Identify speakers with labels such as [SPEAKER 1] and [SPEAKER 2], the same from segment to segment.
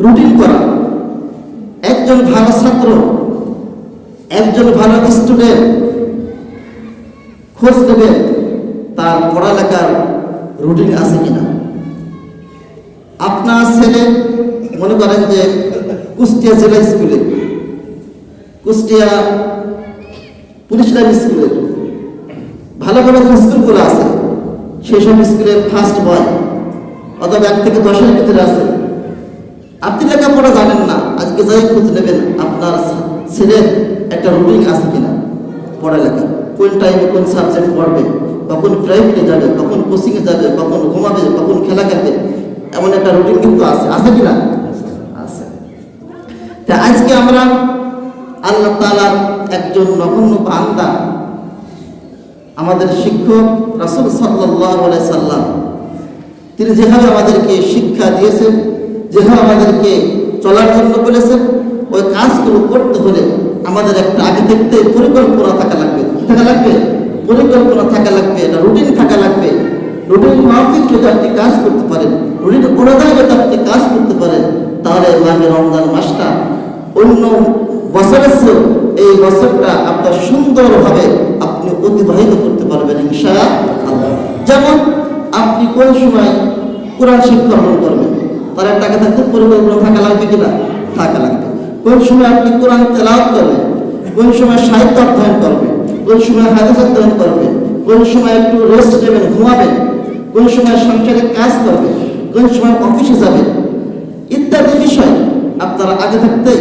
[SPEAKER 1] Routine করা। একজন ভালো ছাত্র, একজন ভালো স্টুডেন্ট খোঁজ নেবে তার পড়ালেখার রুটিন আছে কিনা। আপনার ছেলে মনে করেন যে কুষ্টিয়া জেলা স্কুলে কুষ্টিয়া পুলিশ লাইন স্কুলে ভালো ভালো স্কুলগুলো আছে সেই সব স্কুলের ফার্স্ট বয় অথবা এক থেকে দশের ভিতরে আছে। আপনি লেখাপড়া জানেন না, আজকে যাই খোঁজ নেবেন, আপনার ছেলের একটা রুটিন আছে কিনা? পড়ালেখা। কোন টাইমে কোন সাবজেক্ট পড়বে? কখন প্রাইভেটে যাবে? কখন কোচিংয়ে যাবে? কখন ঘুমাবে? কখন খেলা খেলবে? এমন একটা রুটিন কিন্তু আছে। আছে কিনা? আছে। তা আজকে আমরা আল্লাহ তালার একজন নগণ্য বান্দা, আমাদের শিক্ষক রাসুল সাল্লাহ সাল্লাম, তিনি যেভাবে আমাদেরকে শিক্ষা দিয়েছেন যেভাবে আমাদেরকে চলার জন্য বলেছেন, ওই কাজগুলো করতে হলে আমাদের একটা আগে থাকতে পরিকল্পনা থাকা লাগবে। থাকা লাগবে? পরিকল্পনা থাকা লাগবে, একটা রুটিন থাকা লাগবে। রুটিন মাফিক যদি আপনি কাজ করতে পারেন রুটিন অনুযায়ী যদি আপনি কাজ করতে পারেন, তাহলে মাঘে রমজান মাসটা অন্য বছরের চেয়েও এই বছরটা আপনার সুন্দরভাবে আপনি অতিবাহিত করতে পারবেন ইনশা যেমন আপনি কোন সময় কোরআন শিক্ষা গ্রহণ করবেন তার একটা আগে থাকতে পরিকল্পনা থাকা লাগবে কিনা থাকা লাগবে। কোন সময় আপনি কোরআন তেলাওয়াত করবেন কোন সময় সাহিত্য অধ্যয়ন করবেন কোন সময় হাদিস অধ্যয়ন করবেন কোন সময় একটু রেস্ট নেবেন, ঘুমাবেন, কোন সময় সংসারে কাজ করবেন কোন সময় অফিসে যাবেন, ইত্যাদি বিষয় আপনার আগে থাকতে,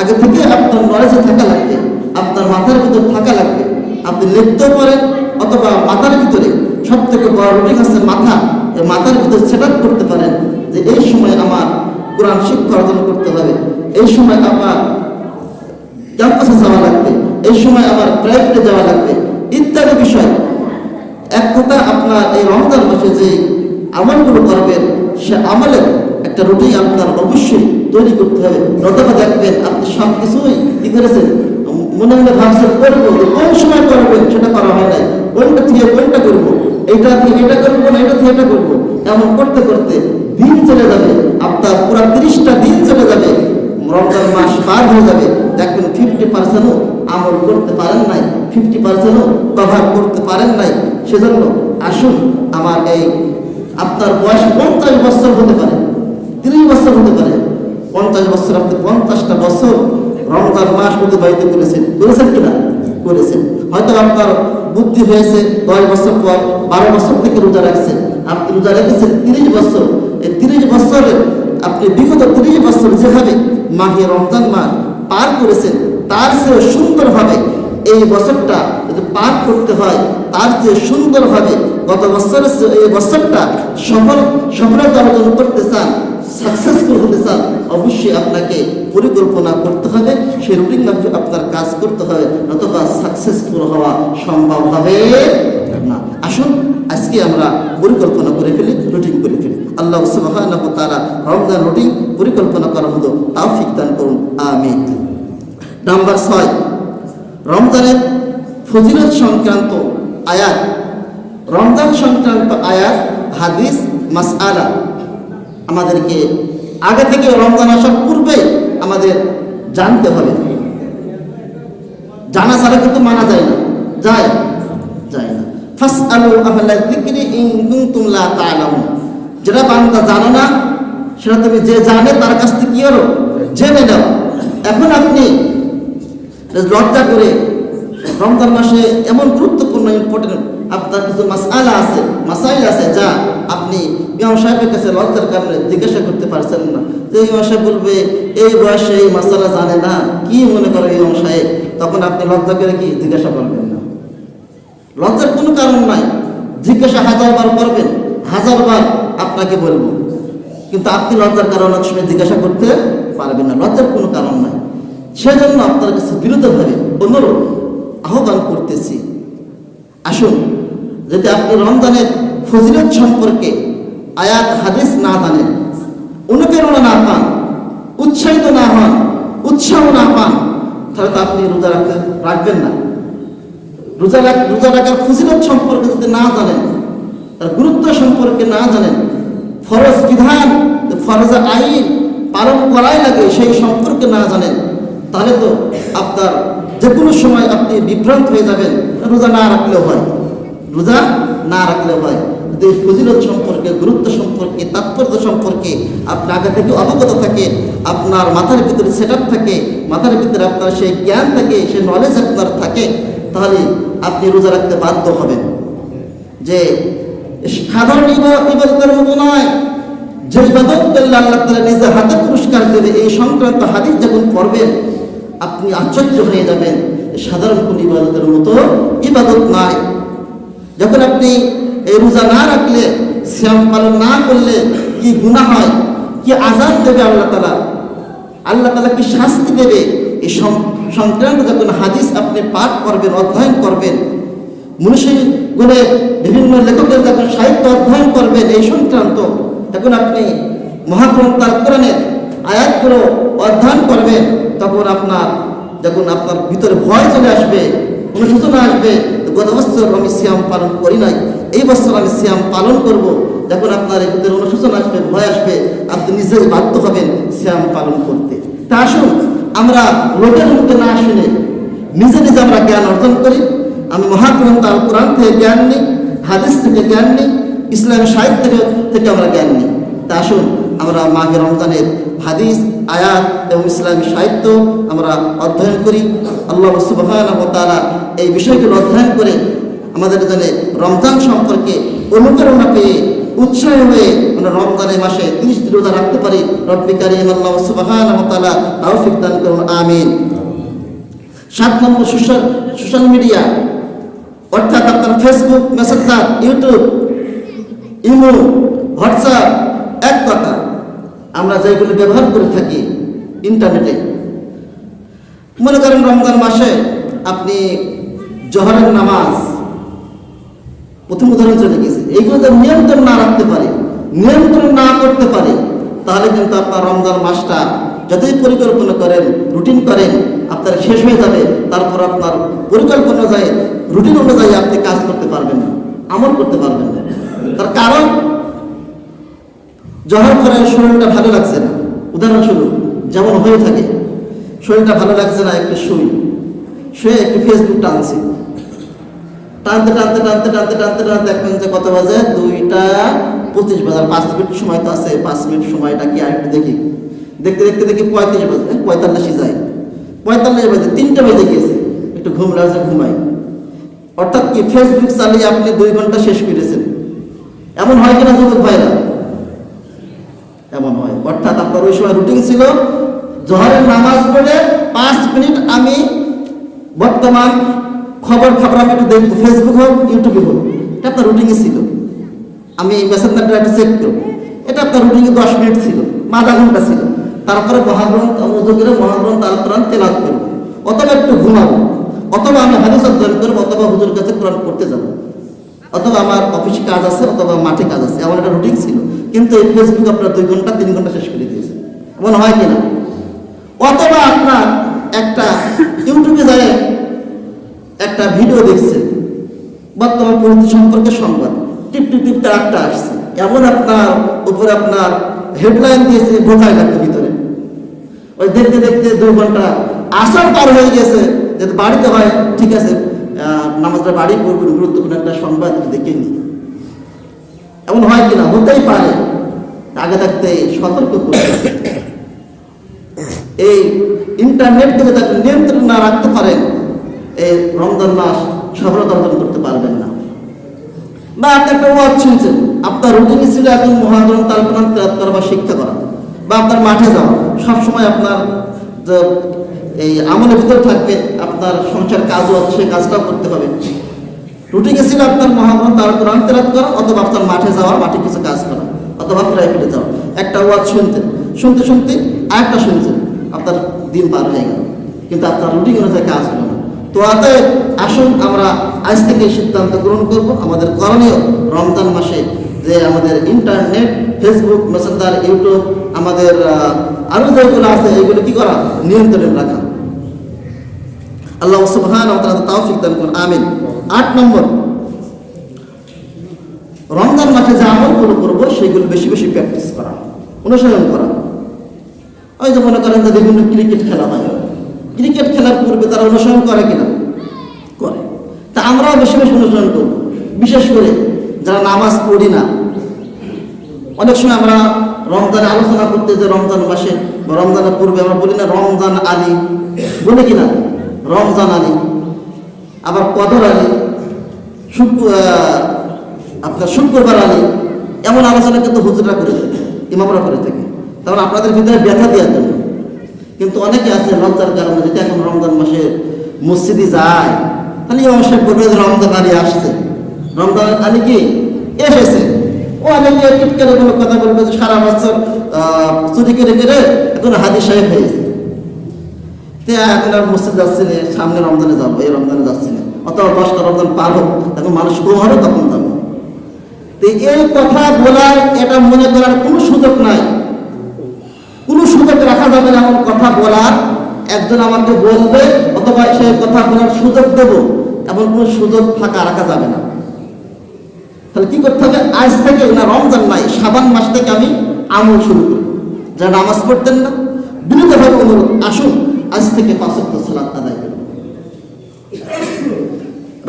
[SPEAKER 1] আগে থেকে আপনার নলেজে থাকা লাগবে, আপনার মাথার ভিতর থাকা লাগবে। আপনি লিখতেও পারেন অথবা মাথার ভিতরে সব থেকে বড় রুটিন আছে মাথা। মাথার ভিতর সেট করতে পারেন। যে এই সময় আমার কোরআন শিক্ষা অর্জন করতে হবে। এই সময় আমার ক্যাম্পাসে যাওয়া লাগবে। এই সময় আমার প্রাইভেটে যাওয়া লাগবে। ইত্যাদি বিষয়। এক কথা আপনার এই রমজান মাসে যে আমলগুলো করবেন, সে আমলের একটা রুটিন আপনার অবশ্যই তৈরি করতে হবে। নতবা দেখবেন আপনি সব কিছুই কি করেছেন? মনে মনে ভাবছেন করব কোন সময় করবেন? সেটা করা হয় নাই। কোনটা থেকে কোনটা করব? এটা থেকে এটা করব না, এটা থেকে এটা করব? এমন করতে করতে দিন চলে যাবে, আপনার পুরো তিরিশটা দিন চলে যাবে, রমজান মাস পার হয়ে যাবে দেখবেন ফিফটি পার্সেন্টও আমল করতে পারেন নাই ফিফটি পার্সেন্টও কভার করতে পারেন নাই। সেজন্য আসুন, আমার এই আপনার বয়স পঞ্চাশ বছর হতে পারে, তিরিশ বছর হতে পারে, পঞ্চাশ বছর আপনি পঞ্চাশটা বছর রমজান মাস অতিবাহিত করেছেন করেছেন কিনা? করেছেন। হয়তো আপনার বুদ্ধি হয়েছে দশ বছর পর, বারো বছর থেকে রোজা রাখছেন, আপনি রোজা রেখেছেন তিরিশ বছর তিরিশ বছরের আপনি বিগত তিরিশ বছর যেভাবে মাহে রমজান মাস পার করেছেন, তার চেয়ে সুন্দরভাবে এই বছরটা যদি পার করতে হয়, তার চেয়ে সুন্দরভাবে গত বছরের এই বছরটা সফল, সফলতা অর্জন করতে চান সাকসেসফুল হতে চান, অবশ্যই আপনাকে পরিকল্পনা করতে হবে, সেই রুটিন মাফিক আপনার কাজ করতে হবে, অথবা সাকসেসফুল হওয়া সম্ভব হবে না। আসুন, আজকে আমরা পরিকল্পনা করে ফেলি রুটিন করে ফেলি। আল্লাহ সুবহানাহু তাআলা রমজান রুটিন পরিকল্পনা করার মতো তাওফিক দান করুন। আমিন। নাম্বার ছয়, রমজানের ফজিলত সংক্রান্ত আয়াত। রমজান সংক্রান্ত আয়াত, হাদিস, মাসআলা আমাদেরকে আগে থেকে রমজান আসার পূর্বে আমাদের জানতে হবে। জানা ছাড়া কিন্তু মানা যায় না। যায়? যায় না। ফাস আলু আহলা যিকরি ইন কুনতুম লা তা'লামুন যেটা বান্দা জানো না, সেটা তুমি যে জানে তার কাছ থেকে কি করো জেনে নাও। এখন আপনি লজ্জা করে রমজান মাসে এমন গুরুত্বপূর্ণ ইম্পর্টেন্ট আপনার কিছু মাসাইলা আছে, মাসাইল আছে যা আপনি ইমাম সাহেবের কাছে লজ্জার কারণে জিজ্ঞাসা করতে পারছেন না। যে ইমাম সাহেব বলবে, এই বয়সে এই মাসালা জানে না, কি মনে করে ইমাম সাহেব? তখন আপনি লজ্জা করে কি জিজ্ঞাসা করবেন না। লজ্জার কোনো কারণ নাই। জিজ্ঞাসা হাজারবার করবেন, হাজারবার আপনাকে বলব। কিন্তু আপনি লজ্জার কারণ অনেক সময় জিজ্ঞাসা করতে পারবেন না। লজ্জার কোনো কারণ নাই। সেজন্য আপনার কাছে বিরুদ্ধভাবে অনুরোধ, আহ্বান করতেছি। আসুন, যদি আপনি রমজানের ফজিলত সম্পর্কে আয়াত, হাদিস না জানেন, অনুপ্রেরণা না পান, উৎসাহিত না হন, উৎসাহ না পান, তাহলে তো আপনি রোজা রাখতে রাখবেন না। রোজা রাখ, রোজা রাখার ফজিলত সম্পর্কে যদি না জানেন তার গুরুত্ব সম্পর্কে না জানেন ফরজ বিধান, ফরজ আইন পালন করাই লাগে সেই সম্পর্কে না জানেন তাহলে তো আপনার যে কোনো সময় আপনি বিভ্রান্ত হয়ে যাবেন, রোজা না রাখলেও হয়। রোজা না রাখলেও হয়। যদি ফজিলত সম্পর্কে, গুরুত্ব সম্পর্কে, তাৎপর্য সম্পর্কে আপনি আগে থেকে অবগত থাকে আপনার মাথার ভিতরে সেট থাকে, মাথার ভিতরে আপনার সেই জ্ঞান থাকে, সেই নলেজ আপনার থাকে, তাহলে আপনি রোজা রাখতে বাধ্য হবেন। যে সাধারণ ইবা- ইবাদতের মতো নয় যে ইবাদত করলে আল্লাহ তালা নিজের হাতে পুরস্কার দেবে, এই সংক্রান্ত হাদিস যখন পড়বেন, আপনি আশ্চর্য হয়ে যাবেন সাধারণ কোন ইবাদতের মতো ইবাদত নয় যখন আপনি এই রোজা না রাখলে শ্যাম পালন না করলে কি গুণা হয়, কি আজাদ দেবে আল্লাহ তালা আল্লাহ তালা কি শাস্তি দেবে? এই সংক্রান্ত যখন হাদিস আপনি পাঠ করবেন, অধ্যয়ন করবেন গুণে বিভিন্ন লেখকের যখন সাহিত্য অধ্যয়ন করবেন এই সংক্রান্ত, তখন আপনি মহাগ্রন্থ আল কোরআনের আয়াতগুলো অধ্যয়ন করবেন, তখন আপনার যখন আপনার ভিতরে ভয় চলে আসবে অনুশোচনা আসবে গত বছর আমি শ্যাম পালন করি নাই, এই বছর আমি শ্যাম পালন করব, যখন আপনার এর ভিতরে অনুশোচনা আসবে, ভয় আসবে, আপনি নিজেই বাধ্য হবেন শ্যাম পালন করতে। তা আসুন, আমরা লোকের মুখে না শুনে নিজে নিজে আমরা জ্ঞান অর্জন করি আমি মহাগ্রন্থ আল কোরআন থেকে জ্ঞান নিই, হাদিস থেকে জ্ঞান নিই, ইসলামী সাহিত্য থেকে- আমরা জ্ঞান নিই। তা আসুন, আমরা মাঘে রমজানের হাদিস, আয়াত এবং ইসলামী সাহিত্য আমরা অধ্যয়ন করি। আল্লাহ সুবহানাহু ওয়া এই বিষয়গুলো অধ্যয়ন করে আমাদের জন্য রমজান সম্পর্কে অনুপ্রেরণা পেয়ে উৎসাহ হয়ে আমরা রমজানের মাসে তিরিশ রোজা রাখতে পারি। রব্বি কারিম, আল্লাহ সুবহানাহু ওয়া তাআলা তৌফিক দান করুন, আমিন। সাত নম্বর সোশ্যাল সোশ্যাল মিডিয়া। অর্থাৎ আপনার Facebook Messenger YouTube imo WhatsApp এক কথা, আমরা যেগুলো ব্যবহার করে থাকি ইন্টারনেটে। মনে করেন রমজান মাসে আপনি জহরের নামাজ প্রথম উদাহরণ চলে গেছে। এইগুলো যদি নিয়ন্ত্রণ না রাখতে পারে, নিয়ন্ত্রণ না করতে পারে, তাহলে কিন্তু আপনার রমজান মাসটা যতই পরিকল্পনা করেন, রুটিন করেন, আপনার শেষ হয়ে যাবে। তারপর আপনার পরিকল্পনা অনুযায়ী রুটিন অনুযায়ী আপনি কাজ করতে পারবেন না আমল করতে পারবেন না। তার কারণ জহর করে শরীরটা ভালো লাগছে না। উদাহরণস্বরূপ যেমন হয়ে থাকে শরীরটা ভালো লাগছে না একটু শুই। শুয়ে একটু ফেসবুক টানছি। টানতে টানতে টানতে টানতে টানতে টানতে দেখবেন যে কত বাজে? দুইটা পঁচিশ বাজার পাঁচ মিনিট সময় তো আছে পাঁচ মিনিট সময়টা কি আর একটু দেখি। দেখতে দেখতে দেখি পঁয়ত্রিশ বাজে এ, পঁয়তাল্লিশই যায় পঁয়তাল্লিশ বাজে তিনটা বেজে গিয়েছে। একটু ঘুম লাগছে ঘুমাই। অর্থাৎ কি ফেসবুক চালিয়ে আপনি দুই ঘণ্টা শেষ করেছেন। এমন হয় কিনা, যুবক ভাইরা? এমন হয়। অর্থাৎ আপনার ওই সময় রুটিন ছিল, জহরের নামাজ পড়ে পাঁচ মিনিট আমি বর্তমান খবর খবর আমি একটু দেখব ফেসবুক হোক ইউটিউবে হোক। এটা আপনার রুটিনে ছিল। আমি মেসেঞ্জারটা একটু চেক করব। এটা আপনার রুটিনে দশ মিনিট ছিল, আধা ঘণ্টা ছিল। তারপরে মহাগ্রন্থ মজুগের মহাগ্রন্থ আল তেলাত করব। অথবা একটু ঘুমাবো। অথবা আমি হাদিস অধ্যয়ন করব অথবা হুজুর কাছে কোরআন করতে যাব। অথবা আমার অফিসে কাজ আছে, অথবা মাঠে কাজ আছে আমার একটা রুটিন ছিল। কিন্তু এই ফেসবুক আপনার দুই ঘণ্টা, তিন ঘণ্টা শেষ করে দিয়েছে। এমন হয় কিনা? অথবা আপনার একটা ইউটিউবে যায়, একটা ভিডিও দেখছে। বর্তমান পরিস্থিতি সম্পর্কে সংবাদ। টিপ টিপ টিপ, তার একটা আসছে। এমন আপনার উপরে আপনার হেডলাইন দিয়েছে, ঢোকায় লাগবে ভিতরে। ওই দেখতে দেখতে দু ঘণ্টা আসার পার হয়ে গেছে। যদি বাড়িতে হয়, ঠিক আছে নামাজটা বাড়ি পড়বেন, গুরুত্বপূর্ণ একটা সংবাদ দেখে এমন হয় কিনা? হতেই পারে। আগে থাকতে সতর্ক করতে এই ইন্টারনেট থেকে আপনি নিয়ন্ত্রণ না রাখতে পারেন, এই রমজান মাস সফলতা অর্জন করতে পারবেন না। বা আপনি একটা ওয়াজ শুনছেন, আপনার রুটিনে ছিল এখন মহাগ্রন্থ আলোচনা করা বা শিক্ষা করা, বা আপনার মাঠে যাওয়া, সবসময় আপনার এই আমলের ভিতরে থাকবে আপনার সংসার কাজও আছে সেই কাজটাও করতে হবে। রুটিনে ছিল আপনার মহাগ্রন্থ আলোচনা তেলাওয়াত করা অথবা আপনার মাঠে যাওয়া মাঠে কিছু কাজ করা অথবা প্রাইভেটে যাওয়া। একটা ওয়াজ শুনতেন শুনতে শুনতে আরেকটা শুনছেন আপনার দিন পার হয়ে গেল। কিন্তু আপনার রুটিন অনুযায়ী কাজ হলো না। তো অতএব আসুন আমরা আজ থেকে সিদ্ধান্ত গ্রহণ করব আমাদের করণীয় রমজান মাসে যে আমাদের ইন্টারনেট ফেসবুক মেসেঞ্জার ইউটিউব আমাদের আহ, আরও যেগুলো আছে এগুলো কি করা? নিয়ন্ত্রণে রাখা। আল্লাহ সুবহান তাওফিক দান করুন, আমিন। আট নম্বর, রমজান মাসে যে আমলগুলো করব, সেগুলো বেশি বেশি প্র্যাকটিস করা অনুসরণ করা। ওই যে মনে করেন যে বিভিন্ন ক্রিকেট খেলা হয়। ক্রিকেট খেলার পূর্বে তারা অনুসরণ করে কিনা? করে। তা আমরাও বেশি বেশি অনুসরণ করব। বিশেষ করে যারা নামাজ পড়ি না, অনেক সময় আমরা রমজানে আলোচনা করতে যে রমজান মাসে বা রমজানের পূর্বে আমরা বলি না রমজান আলী, বলি কিনা? রমজান আলী, আবার কদর আলী আপনার শুক্রবার আলী, এমন আলোচনা কিন্তু হুজুরা করে থাকে, ইমামরা করে থাকে। তখন আপনাদের ভিতরে ব্যথা দেওয়ার জন্য। কিন্তু অনেকে আছে রমজান কারণে যেটা এখন রমজান মাসে মসজিদে যায়, তাহলে ইমাম সাহেব বলবে রমজান আলী আসছে। রমজান আলী কি? এসেছে। ও টিটকারে কোনো কথা বলবে সারা বছর চুরি করে করে এখন হাদি সাহেব হয়েছে তে এখন আর মসজিদ যাচ্ছে না সামনে রমজানে যাব, এই রমজানে যাচ্ছি না অথবা দশটা রমজান পার হোক, তখন মানুষ কম হবে তখন যাব। তো এই কথা বলার এটা মনে করার কোনো সুযোগ নাই। কোনো সুযোগ রাখা যাবে না এমন কথা বলার। একজন আমাকে বলবে, অথবা সেই কথা বলার সুযোগ দেব, এমন কোনো সুযোগ ফাঁকা রাখা যাবে না। তাহলে কি করতে হবে? আজ থেকে না, রমজান নাই সাবান মাস থেকে আমি আমল শুরু করি। যারা নামাজ পড়তেন না, বিনীতভাবে অনুরোধ, আসুন আজ থেকে পাঁচক্য সালাত আদায় করুন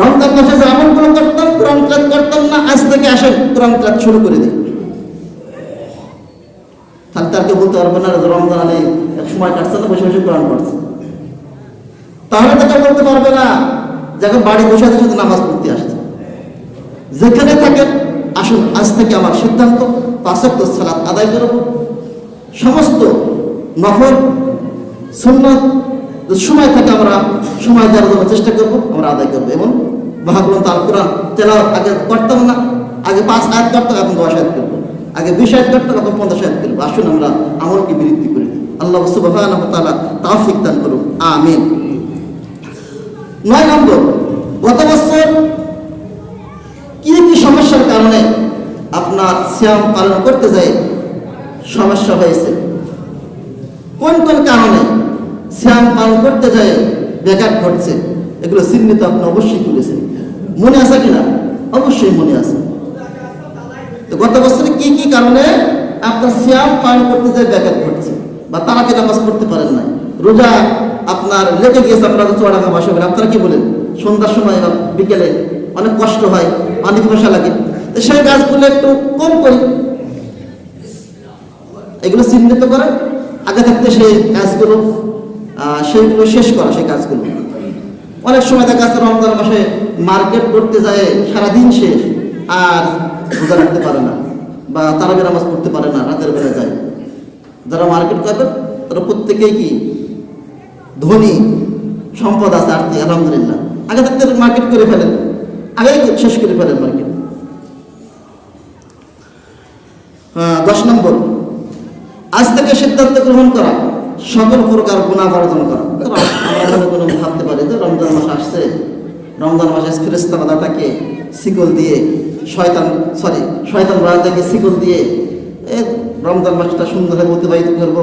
[SPEAKER 1] রমজান মাসে যে আমলগুলো করতাম, কোরআন ক্লাস করতাম না, আজ থেকে আসেন কোরআন ক্লাস শুরু করে দিই। তাহলে তার বলতে পারবে না রমজান আলী এক সময় কাটছে না, বসে বসে কোরআন পড়ছে। তাহলে তো কেউ বলতে পারবে না যখন বাড়ি বসে আছে শুধু নামাজ পড়তে আসছে। যেখানে থাকেন, আসুন, আজ থেকে আমার সিদ্ধান্ত পাঁচক্য সালাত আদায় করব। সমস্ত নফল সুন্নত সময় থাকে আমরা, সময় দেওয়ার চেষ্টা করব, আমরা আদায় করব। এবং মহাগ্রন্থ আল কোরআন তেলাও আগে করতাম না, আগে পাঁচ আয়াত করতাম, এখন দশ আয়াত করব। আগে বিশ আয়াত করতাম, এখন পঞ্চাশ আয়াত করব। আসুন আমরা আমলকে বৃদ্ধি করি। আল্লাহ তাআলা তাওফিক দান করুন আমিন। নয় নম্বর, গত বছর কি কি সমস্যার কারণে আপনার শ্যাম পালন করতে যায় সমস্যা হয়েছে? কোন কোন কারণে? শ্যাম পালন করতে যায় ব্যাঘাত ঘটছে। এগুলো চিহ্নিত আপনি অবশ্যই করেছেন মনে আছে কিনা? অবশ্যই মনে আছে। তো গত বছরে কি কি কারণে আপনার শ্যাম পালন করতে যায় ব্যাঘাত ঘটছে? বা তারা কি নামাজ পড়তে পারেন না রোজা আপনার লেগে গিয়েছে আমরা তো চুয়াডাঙ্গা বাসা আপনারা কি বলেন? সন্ধ্যার সময় বা বিকেলে অনেক কষ্ট হয় অনেক মশা লাগে। তো সেই গাছগুলো একটু কম করি। এগুলো চিহ্নিত করে আগে থাকতে সেই আহ, সেইগুলো শেষ করা সেই কাজগুলো। অনেক সময় দেখা যাচ্ছে রমজান মাসে মার্কেট করতে যায়, সারাদিন শেষ, আর রোজা রাখতে পারে না, বা তারা নামাজ পড়তে পারে না, রাতের বেলা যায়। যারা মার্কেট করবে, তারা প্রত্যেকেই কি ধনী, সম্পদ আছে, আর্থিক, আলহামদুলিল্লাহ। আগে থাকতে মার্কেট করে ফেলেন, আগেই শেষ করে ফেলেন মার্কেট। দশ নম্বর, আজ থেকে সিদ্ধান্ত গ্রহণ করা। সকল প্রকার গুণা বর্জন করা। আমরা কোনো ভাবতে পারি যে রমজান মাস আসছে। রমজান মাসে ফিরিস্তান দাদাকে শিকল দিয়ে শয়তান সরি শয়তান রাজাকে শিকল দিয়ে, এ, রমজান মাসটা সুন্দরভাবে অতিবাহিত করব,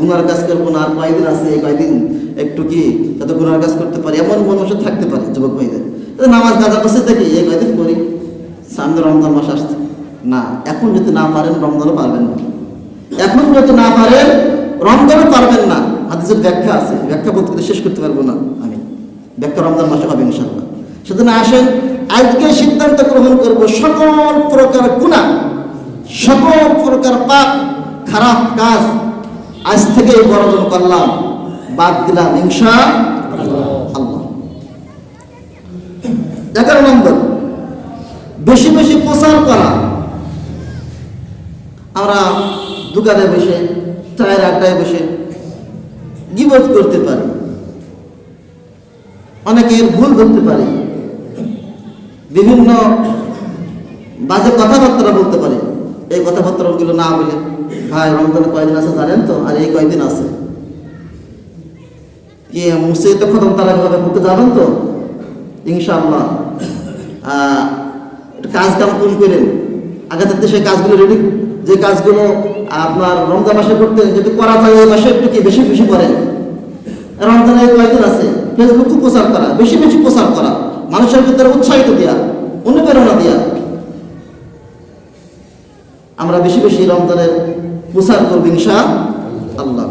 [SPEAKER 1] গুনার কাজ করব না, আর কয়দিন আছে, এই কয়দিন একটু কি যাতে গুনার কাজ করতে পারি? এমন মন মাসে থাকতে পারে, যুবক ভাইদের। নামাজ গাজা বসে দেখি, এই কয়দিন করি, সামনে রমজান মাস আসছে। না, এখন যদি না পারেন, রমজানও পারবেন না। এখন যদি না পারেন রমজানও পারবেন না। হাদিসের ব্যাখ্যা আছে। ব্যাখ্যা বলতে শেষ করতে পারব না আমি। ব্যাখ্যা রমজান মাসে হবে ইনশাল্লাহ সেজন্য আসেন, আজকে সিদ্ধান্ত গ্রহণ করব সকল প্রকার গুণা সকল প্রকার পাপ, খারাপ কাজ আজ থেকে বর্জন করলাম। বাদ দিলাম ইনশা আল্লাহ এগারো নম্বর, বেশি বেশি প্রচার করা। আমরা দোকানে বসে চায়ের আড্ডায় বসে গিবত করতে পারি। অনেকের ভুল ধরতে পারে। বিভিন্ন বাজে কথাবার্তা বলতে পারে। এই কথাবার্তাগুলো না বলে, ভাই, রমজানে কয়দিন আছে জানেন তো? আর এই কয়দিন আছে? কি মুসিদ খতম তারা ভাবে করতে যাবেন তো? ইনশাআল্লাহ। কাজ কাম কম করেন। আগে থাকতে সেই কাজগুলো রেডি যে কাজগুলো আপনার রমজান মাসে করতে যদি করা যায়, এই মাসে একটু কি বেশি বেশি করেন রমজানে কয়েকদিন আছে? ফেসবুক প্রচার করা, বেশি বেশি প্রচার করা। মানুষের ভিতরে উৎসাহিত দেওয়া অনুপ্রেরণা দেওয়া আমরা বেশি বেশি রমজানের প্রচার করব ইনশা আল্লাহ।